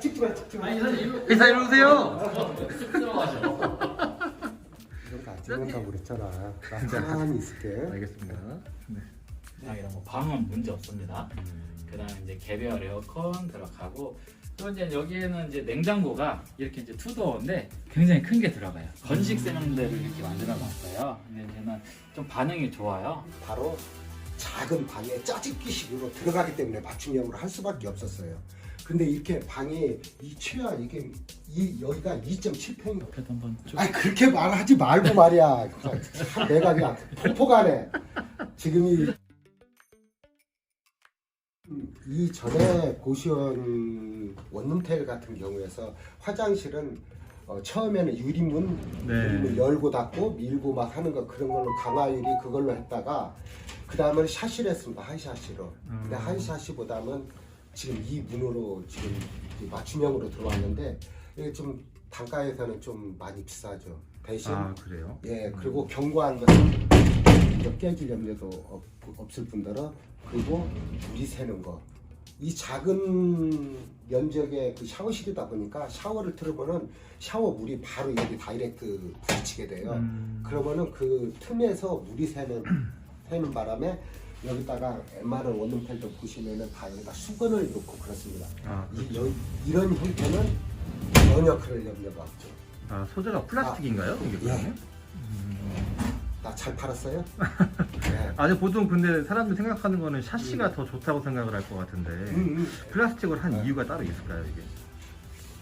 찍지 마. 아니 이사님 일로 이사 일로 오세요. 쭉 들어가죠. 이런 거안 찍는다고 그랬잖아. 나 가만히 있을게. 알겠습니다. 네. 아, 이런 거 방은 문제 없습니다. 그다음에 이제 개별 에어컨 들어가고 또 이제 여기에는 이제 냉장고가 이렇게 이제 투도어인데 굉장히 큰 게 들어가요. 건식 세면대를 이렇게 만들어 놨어요. 근데 이제는 좀 반응이 좋아요. 바로 작은 방에 짜집기식으로 들어가기 때문에 맞춤형으로 할 수밖에 없었어요. 근데 이렇게 방이 이 최하 이게 이 여기가 2.7평이고. 옆에도 한번 쭉. 아니 그렇게 말하지 말고 말이야. 참 내가 그냥 폭포가네. 지금 이, 음, 이 전에 고시원 원룸텔 같은 경우에서 화장실은 어, 처음에는 유리문 네. 유리문 열고 닫고 밀고 막 하는 거 그런 걸로 강화유리 그걸로 했다가 그 다음은 샤시를 했습니다 하이샤시로. 근데 음. 하이샤시보다는 지금 이 문으로 지금 이 맞춤형으로 들어왔는데 이게 좀 단가에서는 좀 많이 비싸죠. 대신 아 그래요? 예 그리고 견고한 것은 이제 깨질 염려도 없, 없을 뿐더러 그리고 물이 새는 거. 이 작은 면적의 그 샤워실이다 보니까 샤워를 틀으면은 샤워 물이 바로 여기 다이렉트 부딪히게 돼요. 음. 그러면은 그 틈에서 물이 새는 새는 바람에 여기다가 웬만한 원룸텔도 보시면은 다 여기다 수건을 놓고 그렇습니다. 아, 이, 여- 이런 형태는 전혀 그럴 염려가 없죠. 아 소재가 플라스틱인가요? 이게 그러면? 나 잘 팔았어요? 네. 아니 보통 근데 사람들이 생각하는 거는 샤시가 더 좋다고 생각을 할 것 같은데 음, 음. 플라스틱을 한 네. 이유가 따로 있을까요 이게?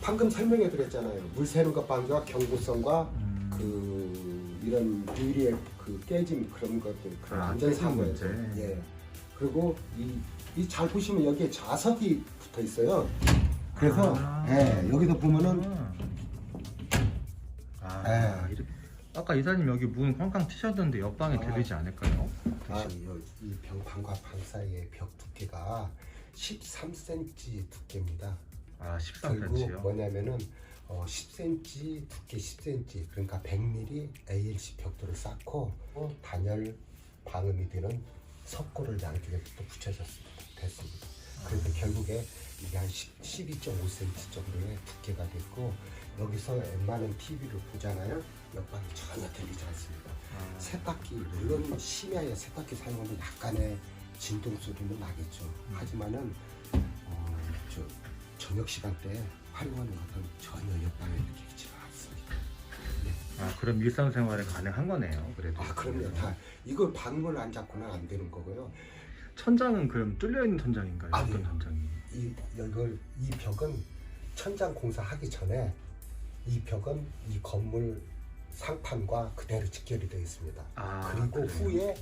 방금 설명해 드렸잖아요. 물 새는 것방과 경고성과 음. 그 이런 유리의 그 깨짐 그런 것들 그런 아, 안전 사고에서 문제. 예. 그리고 이이잘 보시면 여기에 자석이 붙어 있어요. 그래서 아. 예, 여기도 보면은 아, 예. 이렇게- 아까 이사님 여기 문 쾅쾅 치셨는데 옆방에 아. 들리지 않을까요? 아, 이병 방과 방 사이의 벽 두께가 13cm 두께입니다. 아 결국 13cm요? 뭐냐면은 어, 10cm 두께 10cm 그러니까 100mm ALC 벽돌을 쌓고 단열 방음이 되는 석고를 양쪽에 또 붙여줬습니다. 됐습니다. 그래서 결국에 이게 한 10, 12.5cm 정도의 두께가 됐고 여기서 웬만한 TV를 보잖아요. 옆방이 전혀 들리지 않습니다. 아, 세탁기 물론 심야에 세탁기 사용하면 약간의 진동 소리는 나겠죠. 하지만은 어, 저 저녁 시간대에 활용하는 것은 전혀 옆방에 느끼지가 않습니다. 아 그럼 일상생활에 가능한 거네요 그래도 아 그럼요. 다 이걸 방문을 안 잡고는 안 되는 거고요. 천장은 그럼 뚫려 있는 천장인가요? 아니요. 어떤 천장이? 이 이걸 이 벽은 천장 공사하기 전에 이 벽은 이 건물 상판과 그대로 직결이 되어 있습니다. 아 그리고 그래요? 후에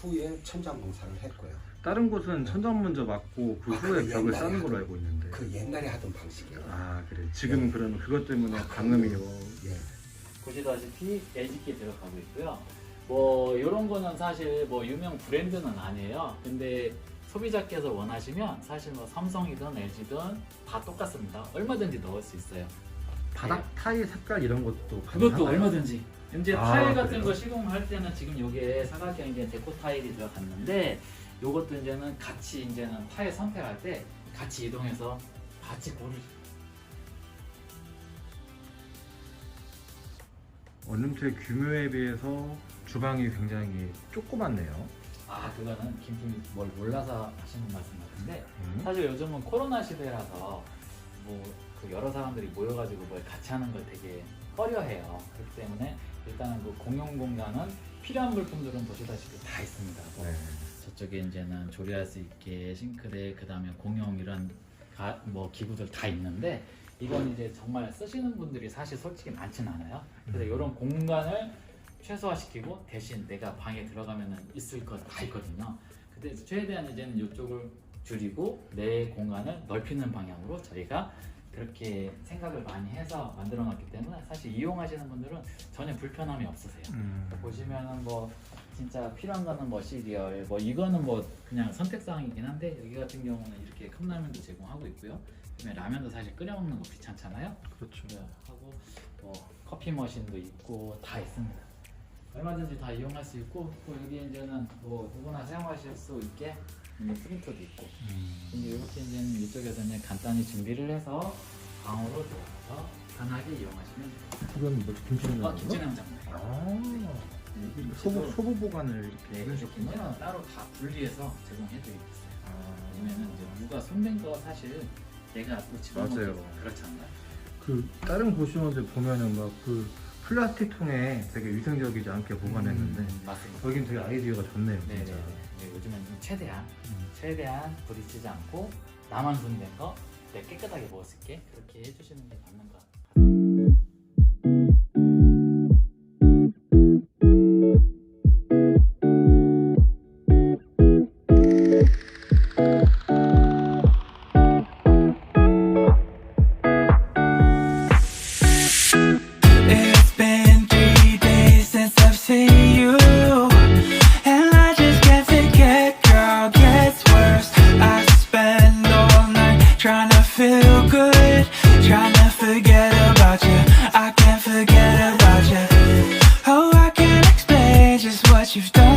후에 천장 공사를 했고요. 다른 곳은 천장 먼저 막고 그 아, 후에 그 벽을 옛날에 싸는 걸로 알고 있는데 그 옛날에 하던 방식이에요. 아 그래 지금 은 그러면 그것 때문에 방음이 뭐 예. 보시다시피 LG께 들어가고 있고요. 뭐 이런 거는 사실 뭐 유명 브랜드는 아니에요. 근데 소비자께서 원하시면 사실 뭐 삼성이든 LG든 다 똑같습니다. 얼마든지 넣을 수 있어요. 바닥 타일 색깔 이런 것도 그것도 가능한가요? 얼마든지. 이제 아, 타일 같은 그래요? 거 시공할 때는 지금 여기에 사각형 이제 데코 타일이 들어갔는데 요것도 이제는 같이 이제는 타일 선택할 때 같이 이동해서 같이 고를 원룸텔 규모에 비해서 주방이 굉장히 조그맣네요 아 그거는 김팀이 뭘 몰라서 하시는 말씀 같은데 음. 사실 요즘은 코로나 시대라서 뭐 그 여러 사람들이 모여가지고 뭘 같이 하는 걸 되게 꺼려해요. 그렇기 때문에 일단은 그 공용 공간은 필요한 물품들은 보시다시피 다 있습니다. 뭐 네. 저쪽에 이제는 조리할 수 있게 싱크대 그 다음에 공용 이런 가, 뭐 기구들 다 있는데 이건 이제 정말 쓰시는 분들이 사실 솔직히 많진 않아요. 그래서 음. 이런 공간을 최소화시키고 대신 내가 방에 들어가면은 있을 것 다 있거든요. 근데 최대한 이제는 이쪽을 줄이고 내 공간을 넓히는 방향으로 저희가 그렇게 생각을 많이 해서 만들어 놨기 때문에 사실 이용하시는 분들은 전혀 불편함이 없으세요. 음. 보시면은 뭐 진짜 필요한 거는 뭐 시리얼 뭐 이거는 뭐 그냥 선택 사항이긴 한데 여기 같은 경우는 이렇게 컵라면도 제공하고 있고요. 그다음에 라면도 사실 끓여 먹는 거 귀찮잖아요. 그렇죠 네, 하고 뭐 커피 머신도 있고 다 있습니다. 얼마든지 다 이용할 수 있고 또 여기 이제는 뭐 누구나 사용하실 수 있게 이제 프린터도 있고 이제 이렇게 이제는 이쪽에서 이제 간단히 준비를 해서 방으로 들어가서 편하게 이용하시면 됩니다. 이건 뭐 김치는 어, 김치 냉장. 아 네, 소보 소보 보관을 네, 이렇게 그렇군요. 따로 다 분리해서 제공해드리겠어요. 아, 왜냐면 이제 누가 손댄 거 사실 내가 또 집어먹기 맞아요. 그렇잖아요. 그 다른 고시원들 보면은 막 그 플라스틱 통에 되게 위생적이지 않게 보관했는데 음, 맞습니다. 여긴 되게 아이디어가 좋네요 네, 네, 진짜 네. 요즘엔 좀 최대한 음. 최대한 부딪히지 않고 나만 손댄 거 네, 깨끗하게 먹을 수 있게 그렇게 해주시는 게 맞는 것 같아요. you've done